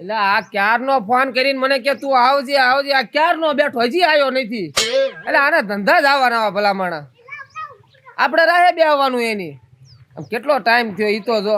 એટલે આ ક્યારનો ફોન કરીને મને કે તું આવજે આવજે. આ ક્યારનો બેઠો? હજી આવ્યો નથી. એટલે આના ધંધા જ આવવાના આવા ભલા માણા આપણે રાહે બે આવવાનું એની. આમ કેટલો ટાઈમ થયો ઈ તો જો.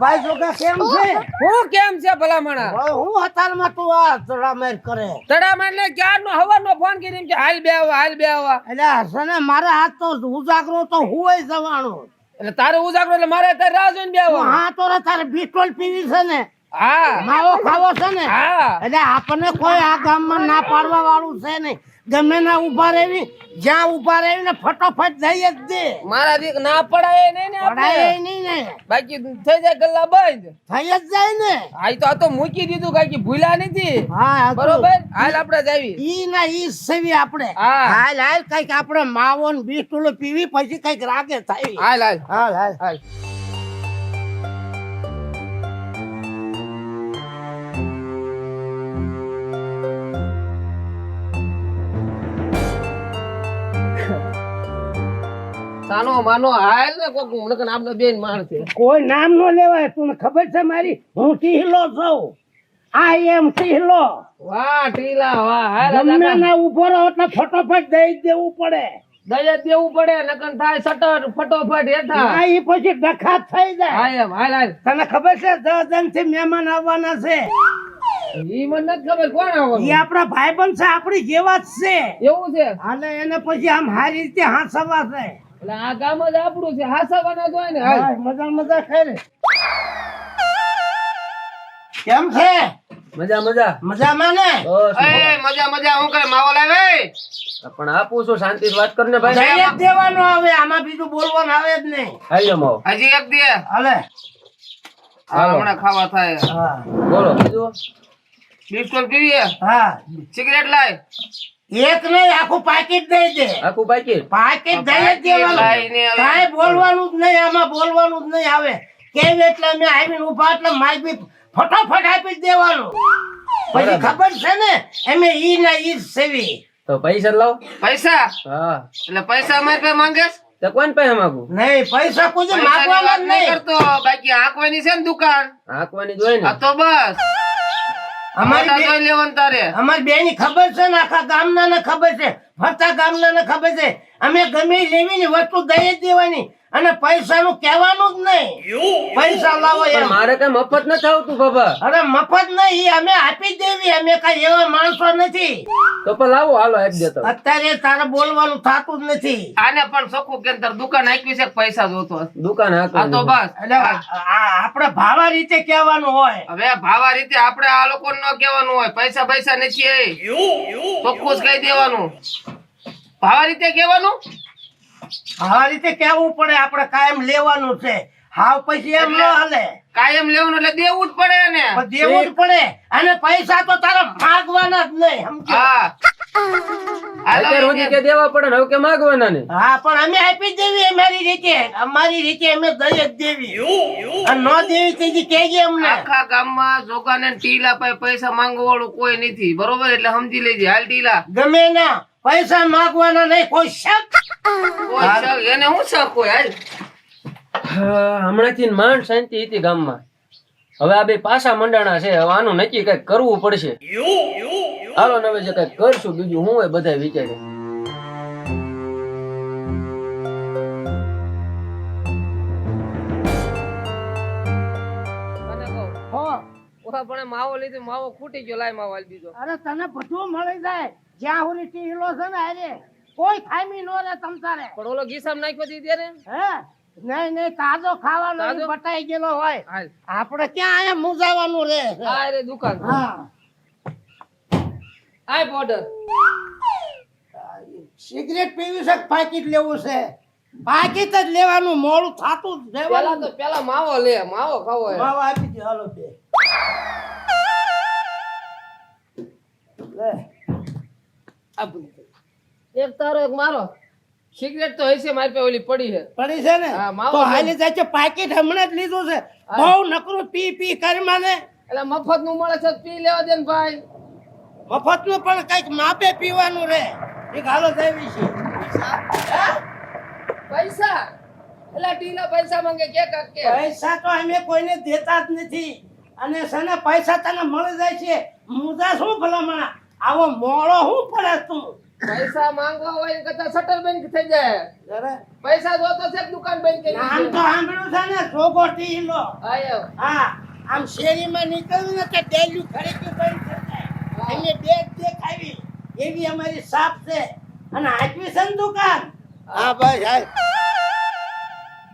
ભાઈ જોગા કેમ છે? હું કેમ છે ભલા માણા હું હતાલમાં તું આ તડામેર કરે. તડામાં એટલે ક્યારનો હવારનો ફોન કરીને કે હાલ બે આવા હાલ બે આવા એટલે હસને મારા હાથ તો ઉજાગરો તો હું જવાનું એટલે તારે ઉજાગરો એટલે મારે તારે રાહ જોઈને બે હા તો તારે બીટોલ પીવી છે ને. હા. માવો ખાવો છે ને. હા. એટલે આપણને કોઈ આ ગામમાં ના પાડવા વાળું છે નહીં. ગમે ના ઊભા રહેવી જ્યાં ઊભા રહેવી ને ફટોફટ જઈએ જ દે. મારા દીક ના પડાય નહીં ને પડાય નહીં ને. બાકી થઈ જાય ગલ્લા બંધ. થઈ જ જાય ને. આ તો આ તો મૂકી દીધું કાકી ભૂલ્યા નથી. હા બરોબર? હાલ આપણે જાવી ઈ ના ઈ સેવી આપણે. હાલ હાલ કંઈક આપણે માવો ને બીટુલો પીવી પછી કંઈક રાગે થાય. હાલ હાલ. હાલ હાલ. હાલ. સાનો માનો હાલ ને કોક ઉણક નામ નો બેન માણસે કોઈ નામ નો લેવાય તને ખબર છે મારી? હું ટીહલો છું. આઈ એમ ટીહલો. વાહ ટીલા વાહ હાલ તમને ના ઊભો રહો એટલે ફટોફટ દઈ દેવું પડે. દઈ દેવું પડે નકન થાય સટર ફટોફટ હેઠા. હા એ પછી ડખાત થઈ જાય. હા એમ હાલ હાલ. તને ખબર છે દસ જણથી મહેમાન આવવાના છે? ઈ મને ખબર કોણ ઈ આવવાનું આપણા ભાઈબંધ છે આપણી જેવા જ છે. એવું છે? અને એને પછી આમ સારી રીતે હાંસવા છે. એટલે આ ગામ જ આપણું છે હાસવાના જ હોય ને હાલ. મજા મજા ખેરે કેમ છે? મજા મજા. મજામાં ને? એ મજા. મજા હું કઈ માવો લાવે પણ આપું છું શાંતિ વાત કરીને જઈ જ દેવાનો આવે આમાં બીજું બોલવાનું આવે જ નહીં. હાલો માવો. હજી એક દે. હાલે. હાલો. હમણાં ખાવા થાય. હા. બોલો બીજું? બિસ્કોટ પીવીએ? હા. સિગરેટ લાય? એક નહીં આખું પાકીટ દઈ દે. આખું પાકીટ? પાકીટ દઈ જ દેવાનું. કાંઈ બોલવાનું જ નહીં આમાં બોલવાનું જ નહીં આવે. કેમ એટલે અમે આવીને ઊભા એટલે માઇક બી ફટાફટ આપી જ દેવાનું. પછી ખબર છે ને એમે ઈ ના ઈ જ સેવી. તો પૈસા લાવ. પૈસા? હા. એટલે પૈસા મેં પે માંગેસ તો કોણ પૈસા માંગુ નહીં પૈસા કોઈ માગવાના જ નહીં કરતો. બાકી આંકવાની છે ને દુકાન? આંકવાની જ હોય ને. તો બસ. અમારી બે- જોઈ તારે? અમારી બેની ખબર છે ને આખા ગામના ને ખબર છે ફરતા ગામના ને ખબર છે. અમે ગમે લેવી ની વસ્તુ દઈ જ દેવાની. અને પૈસા નું કહેવાનું જ નહીં. પૈસા લાવો મારે કઈ મફત નથી આવતું બાબા. અરે મફત નહીં અમે આપી દેવી. અમે કઈ એવા માણસો નથી. તો પણ લાવો હાલો આપી દેતો અત્યારે તારે બોલવાનું થતું જ નથી. આને પણ સખું કે તાર દુકાન આપી છે પૈસા જોતો દુકાન આ તો બસ. એટલે આપણે ભાવા રીતે કહેવાનું હોય. હવે ભાવા રીતે આપણે આ લોકો ન કહેવાનું હોય. પૈસા પૈસા નથી એ. ચોખ્ખું જ કહી દેવાનું. ભાવા રીતે કહેવાનું? ભાવા રીતે કહેવું પડે? આપણે કાયમ લેવાનું છે. હાવ પછી એમ ન હાલે. કાયમ લેવાનું એટલે દેવું જ પડે ને દેવું જ પડે. અને પૈસા તો તારે માગવાના જ નહીં સમજો હા. અત્યાર કે દેવા પડે હવે કે માગવાના ને? હા પણ અમે આપી દેવી અમારી રીતે. અમારી રીતે અમે દરેક દેવી. અને ન દેવી તેથી કહેજે અમને. આખા ગામમાં જોગાને ને ટીલા પાસે પૈસા માંગવા વાળું કોઈ નથી. બરોબર? એટલે સમજી લેજે. હાલ ટીલા. ગમે ના. પૈસા માગવાના નહીં કોઈ શક? એને હું શક હોય? હાલ. હમણાંથી માંડ શાંતિ હતી ગામમાં. હવે આ બે પાછા મંડાણા છે હવે આનું નક્કી કંઈક કરવું પડશે. હાલો ને હવે જે કંઈક કરશું બીજું હું એ બધા વિચારે પણ માવો લીધો માવો ખૂટી ગયો લાય માવો બીજો અરે તને બધું મળી જાય. જ્યાં હું ટીલો છે ને અરે કોઈ ખામી નો રે તમતારે પણ ઓલો ગીસામ નાખ્યો હતી ત્યારે? હે? નહીં નહીં તાજો ખાવાનો બટાઈ ગયેલો હોય. આપણે ક્યાં અહીંયા મુજાવાનું રે હા રે દુકાન. હા. આય બોર્ડર સિગરેટ પીવી છે પાકીટ લેવું છે? પાકીટ જ લેવાનું મોડું થાતું જ પેલા તો પેલા માવો લે માવો ખાવો માવો આપી દે હાલો બે. લે. આ બધું. એક તારો એક મારો. સિગરેટ તો હશે મારી પાસે ઓલી પડી છે. પડી છે ને? તો હાલી જાય છે પાકીટ હમણાં જ લીધું છે. બહુ નકરું પી પી કરી મને એટલે મફતનું મળે છે પી લેવા દે ને ભાઈ. મફતનું પણ કંઈક માપે પીવાનું રે. એક હાલો દેવી છે. પૈસા? એટલે ટીના પૈસા માંગે કે કાક? કે પૈસા તો અમે કોઈને દેતા જ નથી. અને સને પૈસા તને મળી જાય છે? મુદા શું ભલામણા? આવો મોળો શું પડે તું? પૈસા માંગવા હોય ને કરતા શટર બંધ થઈ જાય. પૈસા જોતો છે દુકાન બંધ કરી આમ તો સાંભળ્યું છે ને જોગો ટીલો. આયો. હા આમ શેરીમાં નીકળ્યું ને કે ડેલ્યુ ખરીદી બંધ થઈ જાય બેગ દેખાવી. એવી અમારી સાપ છે. અને છે ને દુકાન? હા ભાઈ હાલ.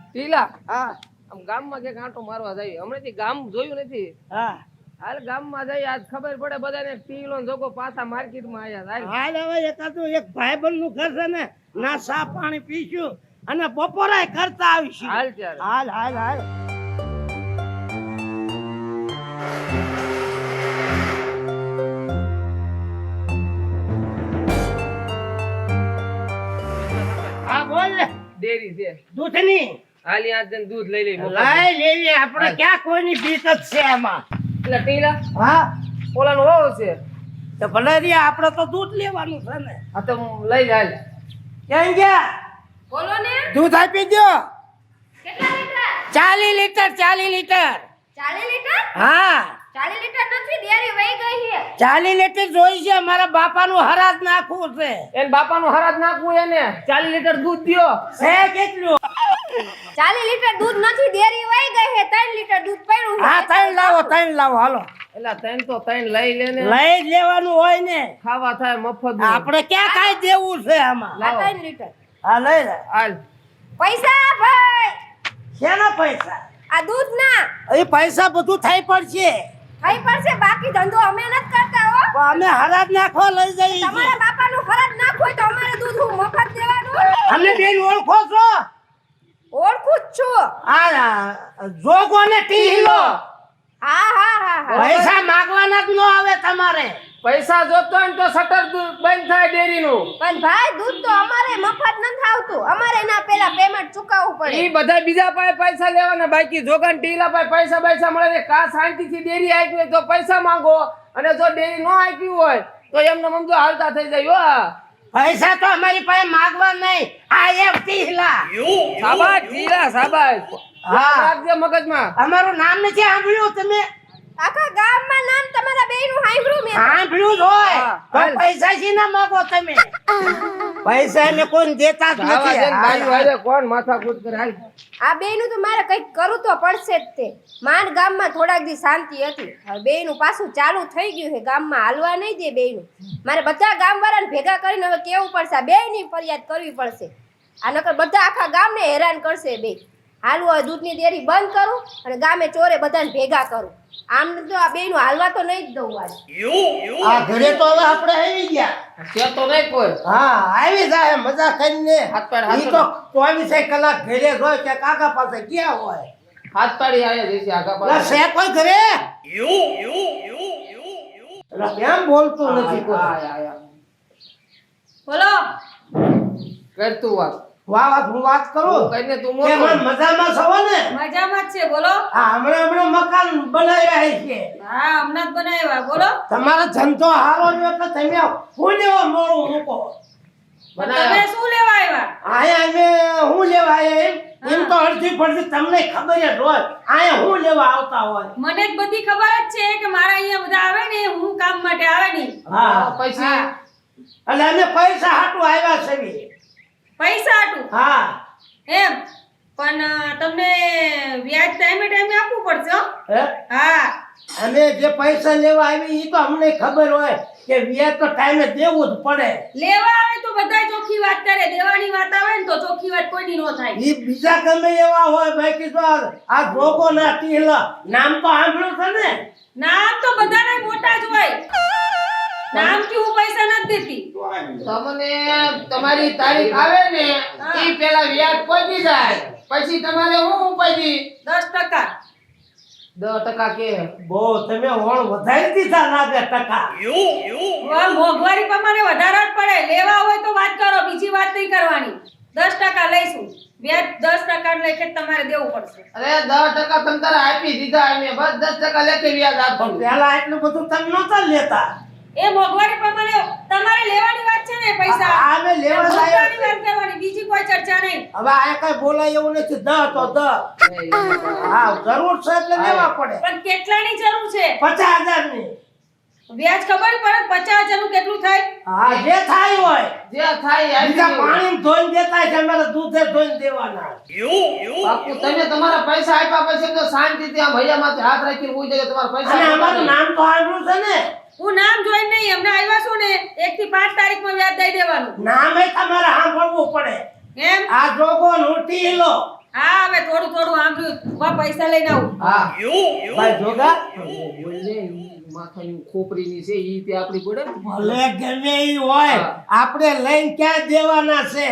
ટીલા. હા. આમ ગામમાં જે આંટો મારવા જાય હમણાંથી ગામ જોયું નથી. હા. હાલ ગામમાં જઈ આજ ખબર પડે બધાને ટીલો જોકો પાછા માર્કેટમાં આવ્યા હાલ. હાલ હવે એકાદું એક ભાઈબંધનું ઘર છે ને ના સા પાણી પીશું અને બપોરે કરતા આવીશું. હાલ ચાલ હાલ હાલ હાલ. હા બોલ ને. ડેરી છે. દૂધની? હાલી આજ દૂધ લઈ લઈ લઈ લેવી આપણે ક્યાં કોઈની બીક જ છે એમાં એટલે ટીલા હા? ઓલાનો વાવ છે. તો ભલે રે આપણે તો દૂધ લેવાનું છે ને. હા તો હું લઈ જાય ક્યાં ગયા? બોલો ને. દૂધ આપી દો કેટલા લીટર? ચાલી લીટર ચાલી લીટર. ચાલી લીટર? હા. ચાલીસ લીટર નથી ડેરી વહી ગઈ છે. ચાલી લીટર જોઈ છે મારા બાપાનું હરાજ નાખવું છે. એને બાપાનું હરાજ નાખવું એને. ચાલીસ લીટર દૂધ દ્યો. છે કેટલું? ચાલીસ લીટર દૂધ નથી ડેરી વહી ગઈ છે ત્રણ લીટર દૂધ પડ્યું હા ત્રણ લાવો ત્રણ લાવો હાલો. એટલે ત્રણ તો ત્રણ લઈ લે ને. લઈ લેવાનું હોય ને. ખાવા થાય મફત આપણે ક્યાં ખાઈ દેવું છે આમાં? આ ત્રણ લીટર. હા લઈ લે. હાલ. પૈસા ભાઈ. શેના પૈસા? આ દૂધ ના એ પૈસા બધું થઈ પડશે. થઈ પડશે બાકી ધંધો અમે નથી કરતા હો. અમે હરાજ નાખો લઈ જઈએ. તમારા બાપાનું હરાજ નાખો તો અમારે દૂધ મફત દેવાનું. અમને બેન ઓળખો છો? ઓળખું જ છું. આ જોગો ને ટીહલો. હા હા હા હા. પૈસા માંગવાના જ ન આવે તમારે. પૈસા જોતો હોય ને તો શટર બંધ થાય ડેરીનું. પણ ભાઈ દૂધ તો અમારે મફત નથી આવતું. અમારે એના પેલા પેમેન્ટ ચૂકવવું પડે. એ બધા બીજા પાસે પૈસા લેવાના બાકી જોગન ટીલા પાસે પૈસા પૈસા મળે ને કા શાંતિથી ડેરી આપી હોય તો પૈસા માંગો. અને જો ડેરી ન આપી હોય તો એમને મમજો હાલતા થઈ જાય હો. પૈસા તો અમારી પાસે માગવા નહીં. આ એમ ટીલા સાબાસ ટીલા સાબાસ હા. રાખજે મગજમાં. અમારું નામ નથી સાંભળ્યું તમે? આખા ગામમાં નામ તમારા બેયનું સાંભળ્યું મેં. સાંભળ્યું જ હોય. તો પૈસા ના માંગો તમે. પૈસા અમે કોણ દેતા જ નથી. બાયું. હારે કોણ માથાકૂટ કરે? હાલ. આ બેયનું તો મારે કંઈક કરવું તો પડશે જ તે. માંડ ગામમાં થોડાક દી શાંતિ હતી. હવે બેયનું પાછું ચાલુ થઈ ગયું છે. ગામમાં હાલવા નહીં દે બેયનું. મારે બધા ગામવાળાને ભેગા કરીને હવે કેવું પડશે? આ બેયની ફરિયાદ કરવી પડશે. આ નકર બધા આખા ગામને હેરાન કરશે બે હાલવું હવે દૂધની ડેરી બંધ કરું અને ગામે ચોરે બધાને ભેગા કરું. આમ તો આ બેયનું હાલવા તો નહીં જ દઉં આજ. આ ઘરે તો હવે આપણે આવી ગયા. છે તો નહીં કોઈ. હા આવી જાય મજા કરીને. હાથ પાડ, તો ચોવીસે કલાક ઘરે હોય કે કાકા પાસે ગયા હોય. હાથ પાડી આવે છે કાકા પાસે. છે કોઈ ઘરે? કેમ બોલતું નથી કોઈ? આયા, આયા. બોલો. કરતું વાત. વાહ વાત હું વાત કરું? કઈને તું કે મજામાં છો ને? મજામાં જ છે બોલો. હા હમણાં હમણાં મકાન બનાવ્યા છે. હા હમણાં જ બનાવ્યા બોલો. તમારો ધંધો હારો રહ્યો તો તમે હું લેવા મોડું મૂકો? તમે શું લેવા આવ્યા? આયા અમે હું લેવા આવ્યા એમ? તો અડધી પડધી તમને ખબર જ હોય. આયા હું લેવા આવતા હોય? મને જ બધી ખબર જ છે કે મારા અહીંયા બધા આવે ને હું કામ માટે આવે નહીં. હા. પૈસા એટલે અમે પૈસા હાટું આવ્યા છે. પૈસા આટું? હા. એમ? પણ તમને વ્યાજ ટાઈમે ટાઈમે આપવું પડશે હે? હા? અમે જે પૈસા લેવા આવી એ તો અમને ખબર હોય કે વ્યાજ તો ટાઈમે દેવું જ પડે. લેવા આવે તો બધા ચોખ્ખી વાત કરે. દેવાની વાત આવે ને તો ચોખ્ખી વાત કોઈની ન થાય. એ બીજા ગમે એવા હોય ભાઈ તો આ- જોગો ના ટીલ નામ તો સાંભળ્યું છે ને? નામ તો બધાના મોટા જ હોય. નામ કે હું પૈસા નથી દેતી? તમને તમારી તારીખ આવે ને એ પેલા વ્યાજ પહોંચી જાય. પછી તમારે હું ઉપાધી? દસ ટકા. દસ ટકા કે? બહુ તમે ઓણ વધારી દીધા લાગે ટકા. હવે મોંઘવારી પ્રમાણે વધારવા જ પડે. લેવા હોય તો વાત કરો બીજી વાત નહીં કરવાની. દસ ટકા લઈશું. વ્યાજ દસ ટકા લેખે તમારે દેવું પડશે. અરે દસ ટકા તમે તારે આપી દીધા અમે બસ દસ ટકા લેખે વ્યાજ આપશું પેલા એટલું બધું તમે નહોતા લેતા. એ મોગવાડી પ્રમાણે તમારે લેવાની વાત છે ને પૈસા. આ મે લેવા જ વાત કરવાની બીજી કોઈ ચર્ચા નહીં. હવે આ કઈ બોલાય એવું નથી દ તો દ હા જરૂર છે એટલે લેવા પડે. પણ કેટલાની જરૂર છે? પચાસ હજારની વ્યાજ ખબર પડે પચાસ હજારનું કેટલું થાય? હા જે થાય હોય. જે થાય બીજા પાણી ધોઈને દેતા છે અમારે દૂધે ધોઈને દેવાના. બાપુ તમે તમારા પૈસા આપ્યા પછી તો શાંતિથી આ હૈયામાંથી હાથ રાખીને ઊઈ જાય તમારા પૈસા અને અમારું નામ તો આવ્યું છે ને. હું નામ જોઈને નહીં હમણાં આવ્યા છું ને એક થી પાંચ તારીખમાં વ્યાજ દઈ દેવાનું. નામે તમારે સાંભળવું પડે. એમ આ જોગો લૂંટી લો. હા હવે થોડું થોડું સાંભળ્યું વા પૈસા લઈને આવું. હા. ભાઈ જોગા. બોલને, માથાની ખોપરીની છે ઈ તે આપણી પડે ભલે ગમે ઈ હોય આપણે લઈને ક્યાં દેવાના છે?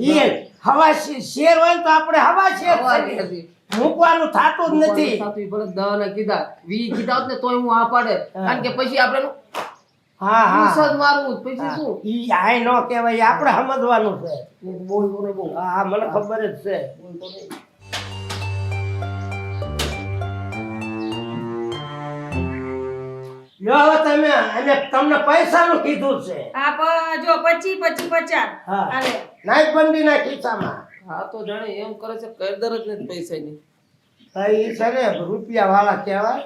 ઈ હવા શેર હોય તો આપણે હવા શેર કરીએ. મૂકવાનું થતું જ નથી. થતું કીધા. વી કીધા ને તોય હું આ પાડે. કારણ કે પછી આપણે નું હા હા. મારવું પછી શું? ઈ આય નો કહેવાય આપણે સમજવાનું છે. બોલ બોલ બોલ. હા હા, મને ખબર જ છે. લ્યો હવે તમે અને તમને પૈસાનું કીધું છે. આ જો પચી પચી પચાસ. હા. હાલે. નાઈટબંધીના ખિસ્સામાં. હા તો જાણે એમ કરે છે કરદર જ નથી પૈસાની. હા, એ છે ને રૂપિયા વાળા કહેવાય.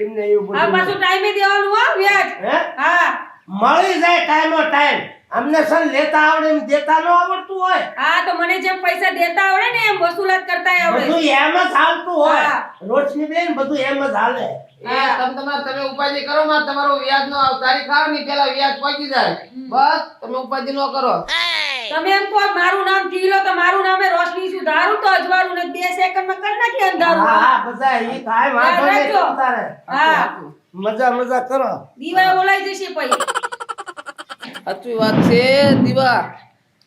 એમને એવું બધું પાછું ટાઈમે દેવાનું હો વ્યાજ. હે? હા. મળી જાય ટાઈમો ટાઈમ અમને સર લેતા આવડે ને દેતા ન આવડતું હોય. હા તો મને જેમ પૈસા દેતા આવડે ને એમ વસૂલાત કરતા આવડે. બધું એમ જ હાલતું હોય. રોશની બેન બધું એમ જ હાલે. એ તમ તમારે તમે ઉપાધિ કરો માં તમારો વ્યાજ નો તારીખ આવે ને પેલા વ્યાજ પહોંચી જાય. બસ તમે ઉપાધિ નો કરો. તમે એમ કહો મારું નામ ટીલો તો મારું નામે રોશની શું ધારું? તો અજવાળું ને બે સેકન્ડમાં કરી નાખી અંધારું. હા હા બધા એ કાય વાંધો નહીં તારે હા. મજા મજા કરો. દીવા બોલાઈ જશે પછી. સાચી વાત છે દીવા.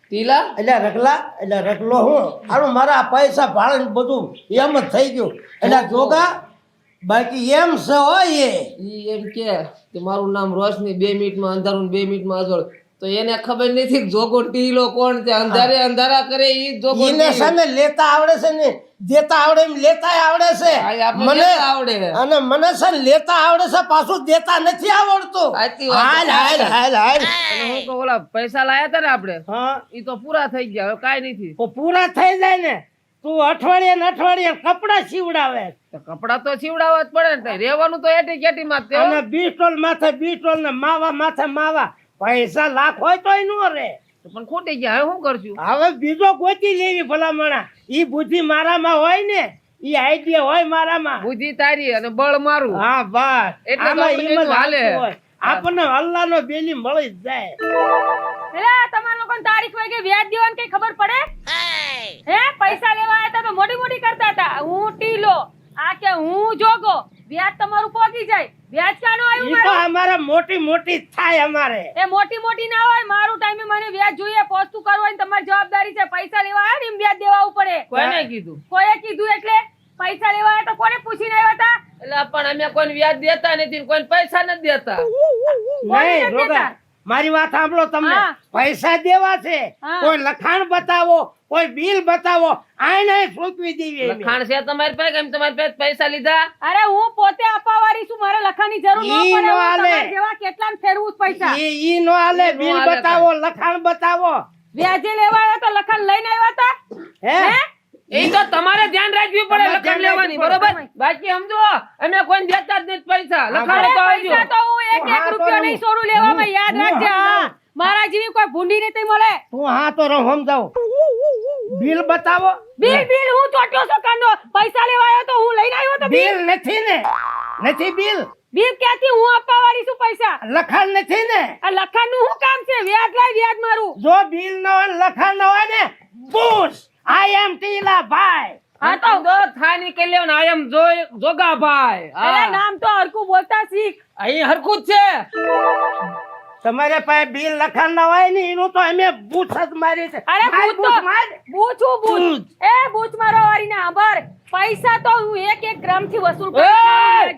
ટીલા એટલે રગલા એટલે રગલો હું. આનું મારા પૈસા ભાડે બધું એમ જ થઈ ગયું. એટલે જોગા બાકી એમ છે હોય એ. એમ કે મારું નામ રોશની બે મિનિટમાં અંધારું બે મિનિટમાં અજોડ તો એને ખબર નથી જોગો ટીલો કોણ છે? અંધારે અંધારા કરે ઈ જોગો ઈને સામે લેતા આવડે છે ને દેતા આવડે એમ લેતા આવડે છે. મને આવડે. અને મને છે લેતા આવડે છે પાછું દેતા નથી આવડતું. હાલ હાલ હાલ હાલ. હું કહું ઓલા પૈસા લાયા હતા ને આપણે હા. ઈ તો પૂરા થઈ ગયા હવે કાંઈ નથી. તો પૂરા થઈ જાય ને તું અઠવાડિયે ને અઠવાડિયે કપડા સીવડાવે. કપડા તો સીવડાવવા જ પડે ને રેવાનું રહેવાનું તો એટી કેટી માં જ બી ટોલ માથે બી ટોલ ને માવા માથે માવા. પૈસા લાખ હોય તોય નો રે પણ ખોટી ગયા હવે શું કરશું? હવે બીજો ગોતી લેવી ભલામણા. ઈ બુદ્ધિ મારામાં હોય ને ઈ આઈડિયા હોય મારામાં. બુદ્ધિ તારી અને બળ મારું. હા બસ. એટલે આમાં હાલે. આપણને અલ્લાહનો બેલી મળી જ જાય. એટલે તમારો લોકોને તારીખ વાગે વ્યાજ દેવાની કઈ ખબર પડે? હે પૈસા લેવા આવ્યા હતા તો મોટી મોટી કરતા હતા. હું ટીલો આ કે હું જોગો. વ્યાજ તમારું પોકી જાય. વ્યાજ કાનો આવ્યું મારું તો અમારે મોટી મોટી થાય અમારે. એ મોટી મોટી ના હોય મારું ટાઈમે મને વ્યાજ જોઈએ. પોસ્તું હોય તમારી જવાબદારી છે. પૈસા લેવા આવે ને વ્યાજ દેવા ઉપડે પડે કોને કીધું? કોઈએ કીધું એટલે? પૈસા લેવા તો કોને પૂછીને આવ્યા હતા? એટલે પણ અમે કોઈ વ્યાજ દેતા નથી ને કોઈને પૈસા નથી દેતા. નહીં રોગા. દેતા? મારી વાત સાંભળો તમને. પૈસા દેવા છે. કોઈ લખાણ બતાવો કોઈ બિલ બતાવો આને સૂકવી દેવી લખાણ છે તમારી પાસે કેમ તમારી પાસે પૈસા લીધા? અરે હું પોતે અપાવારી છું મારે લખાણની જરૂર ન પડે હું જેવા કેટલા ફેરવું પૈસા. ઈ ઈ નો હાલે બિલ બતાવો લખાણ બતાવો. વ્યાજે લેવા આવ્યા તો લખાણ લઈને આવ્યા હતા? હે? એ તો તમારે ધ્યાન રાખવી પડે લખન લેવાની બરોબર? બાકી સમજો અમે કોઈ દેતા જ નથી પૈસા લખાડે તો પૈસા આવજો તો હું એક એક રૂપિયો નહીં છોડું લેવામાં યાદ રાખજે હા મારા જેવી કોઈ ભૂંડી નથી મળે. તું હા તો રહો સમજાવો. બિલ બતાવો. બિલ બિલ હું ચોટ્યો છો કાનો પૈસા લેવા આવ્યો તો હું લઈને આવ્યો તો બિલ? બિલ નથી ને. નથી બિલ? બિલ ક્યાંથી? હું આપવા વાળી છું પૈસા. લખાણ નથી ને. આ લખાણનું શું કામ છે? વ્યાજ લાય વ્યાજ મારું. જો બિલ ન હોય લખાણ ન હોય ને પૂછ. આઈ એમ ટીલા ભાઈ હા તો જો થાય કે લેવાનું આઈ એમ જોય જોગાભાઈ અરે નામ તો હરકું બોલતા શીખ. અહીં હરખું જ છે. તમારે પાસે બિલ લખાણ ના હોય ને એનું તો અમે બૂથ જ મારી છે. અરે બૂથ તો બૂથ માર. એ ના આભાર. પૈસા તો હું એક એક ગ્રામથી વસૂલ એ!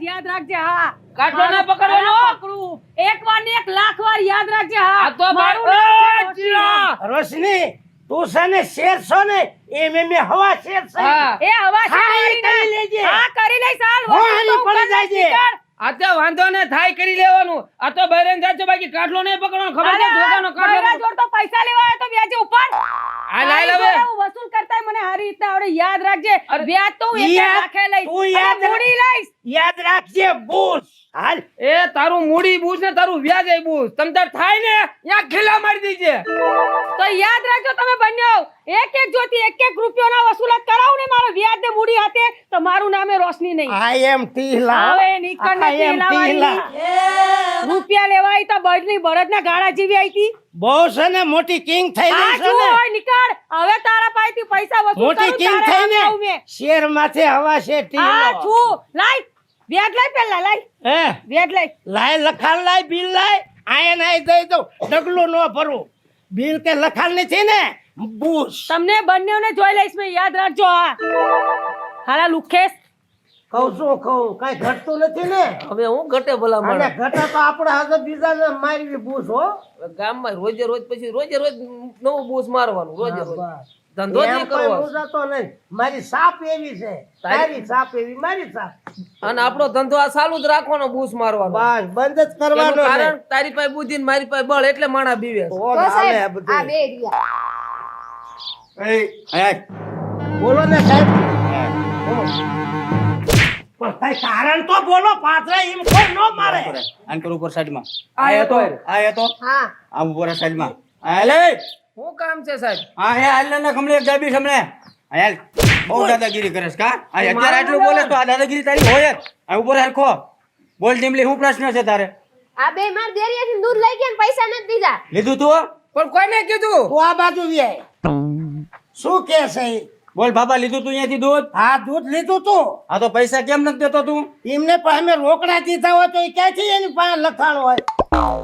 યાદ રાખજે હા. કાંટો ના પકડવાનો. પકડું. એક વાર ને એક લાખ વાર યાદ રાખજે હા. તો મારું એ, રોશની. જીયા! તું છે ને શેર છો ને એમ એમ હવા શેર છે. એ હવા છે હા, કરી લેજે. હા કરી લઈ સાલ હો, હાલી પડી જાય છે. આ તો વાંધો ને થાય કરી લેવાનું. આ તો બહેરેન જાજો બાકી કાટલો નહીં પકડવાનો ખબર છે? ધોકાનો કાટલો જોડ તો પૈસા લેવા તો વ્યાજે ઉપર. આ લાય તારી હું વસૂલ કરતાય મને હારી રીતના આવડે. યાદ રાખજે. વ્યાજ તો હું એક રાખે લઈશ. તું યાદ મૂડી લઈશ. યાદ રાખજે બુશ. હાલ. એ તારું મૂડી બૂઝ ને તારું વ્યાજ એ બૂઝ તમ તાર થાય ને ત્યાં ખીલા મારી દીજે. તો યાદ રાખજો તમે બંને એક એક જોતી એક એક રૂપિયોના વસૂલાત કરાવું ને મારો વ્યાજ ને મૂડી હાથે તો મારું નામે રોશની નહીં. આઈ એમ ટીલા હવે નીકળ ને. આવી તો બળની બળદના ગાળા જીવી આઈ હતી બહુ છે ને મોટી કિંગ થઈ ગઈ છે ને. ઓય નીકળ. હવે તારા પાસેથી પૈસા વસૂલ મોટી કિંગ થઈ ને શેર માથે હવા છે આ ટીલો છું લાય વ્યાજ લાય પેલા લાય હે? બેગ લઈ લાય લખાણ લાય બિલ લાય. આય આઈ દઈ દઉં. ડગલું ન ભરું. બિલ કે લખાણ નથી ને? બુશ તમને બંનેને જોઈ લઈશ મેં. યાદ રાખજો હા હાલા લુખેશ. કહું શું કહું? કઈ ઘટતું નથી ને? હવે હું ઘટે ભલા અને ઘટે તો આપણે હાજર બીજાને મારવી બૂસ હો. ગામમાં રોજે રોજ પછી રોજે રોજ નવું બૂસ મારવાનું રોજે રોજ. ધંધો નહીં નહીં. મારી સાપ એવી છે. તારી સાપ એવી મારી સાપ. અને આપણો ધંધો આ ચાલુ જ રાખવાનો બૂસ મારવાનો. બસ બંધ જ કરવાનો કારણ તારી પાસે બુદ્ધિ ને મારી પાસે બળ એટલે માણા બીવે આ બે બોલો ને સાહેબ. પણ કારણ તો બોલો પાછળ એમ કોઈ ન મારે. આન કર ઉપર સાઈડમાં. આ આ હતો. હતો. આ હતો. હા. આ ઉપર સાઈડમાં. આ શું કામ છે સાહેબ? આ હે હાલ ને કમલે એક દાબી સામે હાલ. બહુ દાદાગીરી કરે કા? આ અત્યારે આટલું બોલે તો આ દાદાગીરી તારી હોય જ. આ ઉપર હાલ ખો. બોલ ટીમલી શું પ્રશ્ન છે તારે. આ બે માર દેરિયાથી દૂધ લઈ ગયા ને પૈસા નથી દીધા. લીધું તું પણ કોઈને કીધું? તું આ બાજુ વ્યાય. શું કે છે? બોલ બાબા લીધું તું અહીંયાથી દૂધ? હા દૂધ લીધું તું. હા તો પૈસા કેમ નથી દેતો તું? એમને પાસે રોકડા દીધા હોય તો એ ક્યાંથી એની પાસે લખાણ હોય?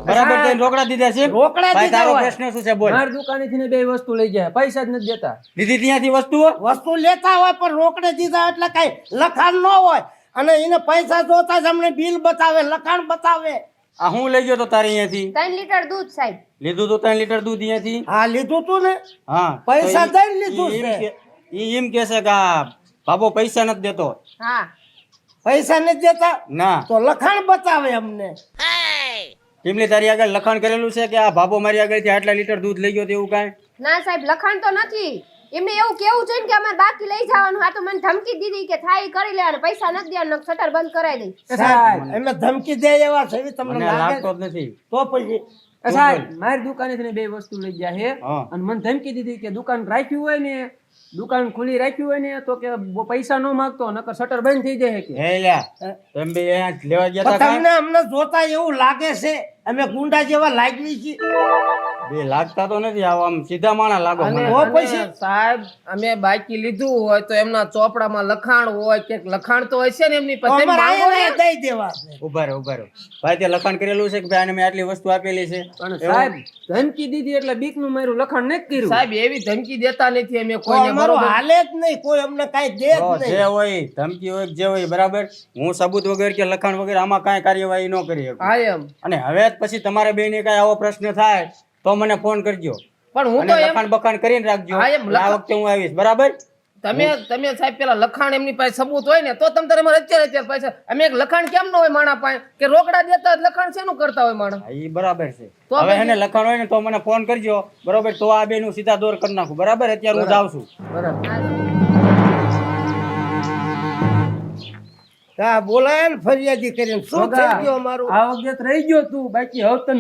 બરાબર તો રોકડા દીધા છે? રોકડા ભાઈ દીધા તારો હોય. પ્રશ્ન શું છે બોલ. મારી દુકાને થી બે વસ્તુ લઈ ગયા પૈસા જ નથી દેતા. દીધી ત્યાંથી વસ્તુઓ? વસ્તુ લેતા હોય પણ રોકડે દીધા એટલે કઈ લખાણ ન હોય. અને એને પૈસા જોતા જ અમને બિલ બતાવે લખાણ બતાવે. આ હું લઈ ગયો તો તારે અહીંયાથી? ત્રણ લીટર દૂધ સાહેબ. લીધું તો ત્રણ લીટર દૂધ અહીંયાથી? હા લીધું તું ને. હા પૈસા દઈ લીધું છે. ઈ એમ કે છે કે બાબો પૈસા નથી દેતો. હા. પૈસા નથી દેતા? ના. તો લખાણ બતાવે અમને. ટીમલી તારી આગળ લખાણ કરેલું છે કે આ બાબો મારી આગળથી આટલા લીટર દૂધ લઈ ગયો એવું કાંઈ? ના સાહેબ લખાણ તો નથી. એમને એવું કેવું છે કે અમારે બાકી લઈ જવાનું આ તો મને ધમકી દીધી કે થાય કરી લેવાનું પૈસા નથી દેવાનું શટર બંધ કરાવી દઈ સાહેબ એમને ધમકી દે એવા છે તમને લાગતો જ નથી. તો પછી સાહેબ મારી દુકાને બે વસ્તુ લઈ ગયા છે. અને મને ધમકી દીધી કે દુકાન રાખ્યું હોય ને દુકાન ખુલી રાખ્યું હોય ને તો કે બ- પૈસા ન માંગતો નકર શટર બંધ થઈ જાય કે. હે લ્યા એમ બે અહીંયા લેવા ગયા તમને અમને જોતા એવું લાગે છે અમે ગુંડા જેવા લાગી છીએ. બે લાગતા તો નથી આવા આમ સીધા માણા લાગો મને. પછી? સાહેબ અમે બાકી લીધું હોય તો એમના ચોપડામાં લખાણ હોય કે લખાણ તો હશે ને એમની પાસે? અમારે માંગો ને. અહીંયા દઈ દેવા ઊભા રહો ઊભા રહો. ભાઈ તે લખાણ કરેલું છે કે ભાઈ આને મેં આટલી વસ્તુ આપેલી છે? પણ સાહેબ ધમકી દીધી એટલે બીકનું મારું લખાણ નથી કર્યું. સાહેબ એવી ધમકી દેતા નથી અમે કોઈને અમારું બરોબર? હાલે જ નહીં કોઈ અમને કાઈ દે જ નહીં. જે હોય ધમકી હોય જે હોય બરાબર? હું સબૂત વગર કે લખાણ વગર આમાં કાઈ કાર્યવાહી ન કરી શકું. અને હવે પછી તમારે બેને કાઈ આવો પ્રશ્ન થાય તો મને ફોન કરજો. પણ હું તો લખાણ બખાણ કરીને રાખજો. આ વખતે હું આવીશ. બરાબર? તમે તમે સાહેબ પેલા લખાણ એમની પાસે સબૂત હોય ને તો તમે તારે અત્યારે અત્યારે પૈસા અમે એક લખાણ કેમ ન હોય માણા પાસે? કે રોકડા દેતા લખાણ શેનું કરતા હોય માણસ એ બરાબર છે. તો હવે એને લખાણ હોય ને તો મને ફોન કરજો. બરોબર? તો આ બેનું સીધા દોર કરી નાખું. બરાબર? અત્યારે હું જાઉં છું. બરાબર. હા બોલાય ને ફરિયાદી કરીને શું થઈ ગયું અમારું? આ વખત રહી ગયો તું બાકી હવે તન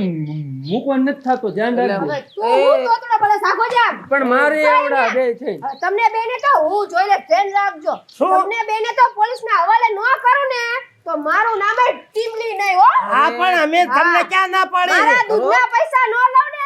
મૂકવા નથી થતો ધ્યાન રાખજો. તું ભલે સાગો પણ મારે આવડા બે છે. તમને બેને તો હું જોઈ લે ધ્યાન રાખજો? તમને બેને તો પોલીસ ના હવાલે ન કરો ને તો મારું નામ જ ટીમલી નહીં હો. હા પણ અમે તમને ક્યાં ના મારા પાડી દૂધના પૈસા ન લો ને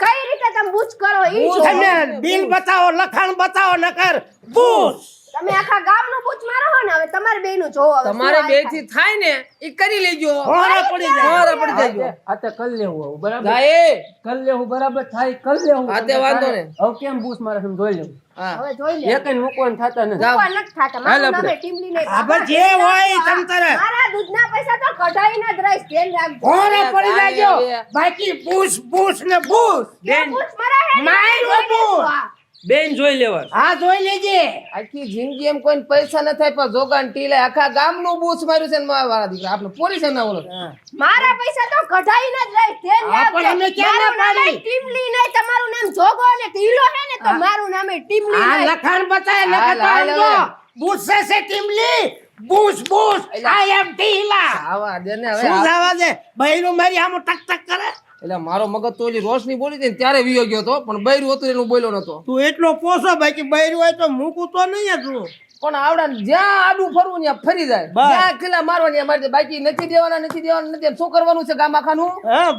કઈ રીતે તમે બૂચ કરો એ જો. તમે બિલ બતાવો લખાણ બતાવો નકર બુસ તમે આખા ગામનું પૂછ મારો હો ને હવે તમારે બેયનું જોવો હવે તમારે બેથી થાય. ને એ કરી લેજો. હોરા પડી જાય. હોરા પડી જાય. આ તે કલ લેવું બરાબર? ગાય કલ લેવું બરાબર થાય કલ લેવું. આ તે વાંધો ને હવે કેમ પૂછ મારે સમ જોઈ લેવું. હવે જોઈ લે. એક મૂકવાનું થતા નથી. મૂકવા નથી થાતા. મારું નામ ટીમલી નહીં. હા, જે હોય તમ તારે. મારા દૂધના પૈસા તો કઢાઈને જ રહીશ. ધ્યાન રાખજો. હોરા પડી જાજો. બાકી પૂછ પૂછ ને પૂછ. કે મારા હે માય. આ. બેન જોઈ લેવા હા જોઈ લેજે. આખી જિંદગી એમ કોઈ પૈસા ન થાય પણ જોગાન ટીલે આખા ગામનું બૂચ માર્યું છે ને મારા વાળા દીકરા. આપણે પોલીસ ના બોલો મારા પૈસા તો કઢાઈને જ લઈ. તે હા, પણ અમે ક્યાં ના પાડી? ટીમલી નહીં તમારું નામ જોગો અને ટીલો હે ને તો મારું નામ ટીમલી આ લખાણ બતાય લખાણ તો. બુસે છે ટીમલી? બુસ બુસ આઈ એમ ટીલા આવા દે ને હવે શું આવા દે? બૈરું મારી આમ ટક ટક કરે? એટલે મારો મગજ તો ઓલી રોશની બોલી હતી ને ત્યારે વિયો ગયો હતો પણ બૈરું હતું એનું બોલ્યો નતો તું એટલો પોસો બાકી બૈરું હોય તો મૂકું તો નહીં તું. પણ આવડા જ્યાં આડું ફરવું ત્યાં ફરી જાય. જ્યાં ખીલા મારવા ત્યાં મારી બાકી નથી દેવાના નથી દેવાના નથી શું કરવાનું છે ગામ આખાનું હા